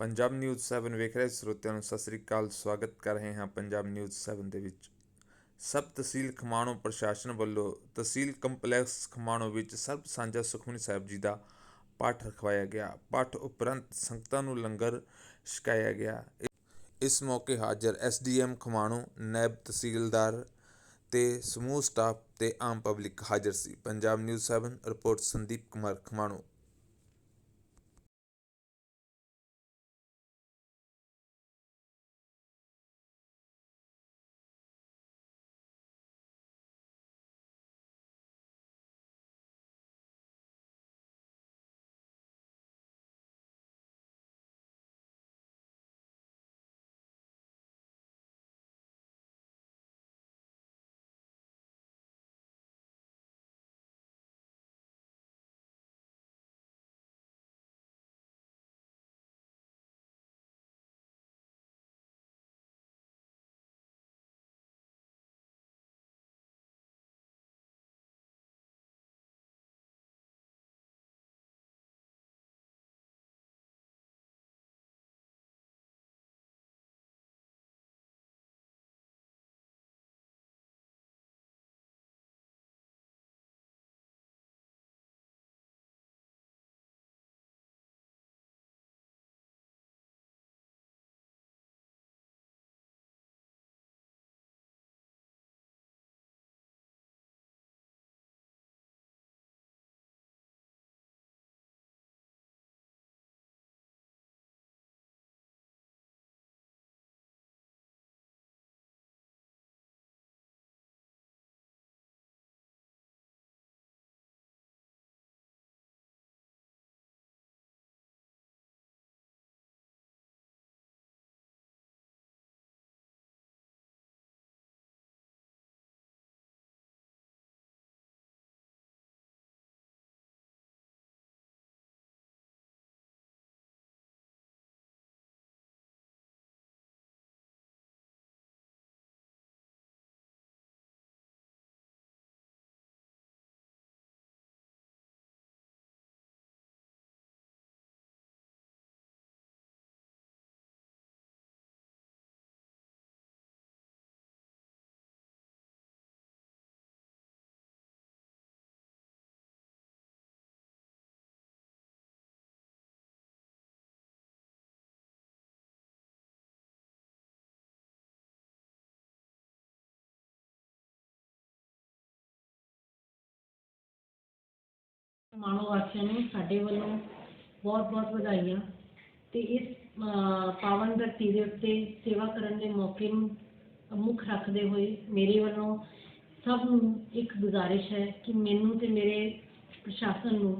Punjab news 7 ਵੇਖ ਰਹੇ ਸਰੋਤਿਆਂ ਨੂੰ ਸਤਿ ਸ੍ਰੀ ਅਕਾਲ, ਸਵਾਗਤ ਕਰ ਰਹੇ ਹਾਂ ਪੰਜਾਬ ਨਿਊਜ਼ 7 ਦੇ ਵਿੱਚ। ਸਬ ਤਹਿਸੀਲ ਖਮਾਣੋ ਪ੍ਰਸ਼ਾਸਨ ਵੱਲੋਂ ਤਹਿਸੀਲ ਕੰਪਲੈਕਸ ਖਮਾਣੋ ਵਿੱਚ ਸਰਬ ਸਾਂਝਾ ਸੁਖਮਨੀ ਸਾਹਿਬ ਜੀ ਦਾ ਪਾਠ ਰਖਵਾਇਆ ਗਿਆ। ਪਾਠ ਉਪਰੰਤ ਸੰਗਤਾਂ ਨੂੰ ਲੰਗਰ ਛਕਾਇਆ ਗਿਆ। ਇਸ ਮੌਕੇ ਹਾਜ਼ਰ ਐਸਡੀਐਮ ਖਮਾਣੋ, ਨੈਬ ਤਹਿਸੀਲਦਾਰ ਤੇ ਸਮੂਹ ਸਟਾਫ ਤੇ ਆਮ ਪਬਲਿਕ ਹਾਜ਼ਰ ਸੀ। Punjab news 7 report Sandeep Kumar Khamano. ਮਾਣੋ ਵਾਸੀਆਂ ਨੂੰ ਸਾਡੇ ਵੱਲੋਂ ਬਹੁਤ ਬਹੁਤ ਵਧਾਈਆਂ ਤੇ ਇਸ ਪਾਵਨ ਧਰਤੀ ਦੇ ਉੱਤੇ ਸੇਵਾ ਕਰਨ ਦੇ ਮੌਕੇ ਨੂੰ ਮੁੱਖ ਰੱਖਦੇ ਹੋਏ ਮੇਰੇ ਵੱਲੋਂ ਸਭ ਨੂੰ ਇੱਕ ਗੁਜ਼ਾਰਿਸ਼ ਹੈ ਕਿ ਮੈਨੂੰ ਤੇ ਮੇਰੇ ਪ੍ਰਸ਼ਾਸਨ ਨੂੰ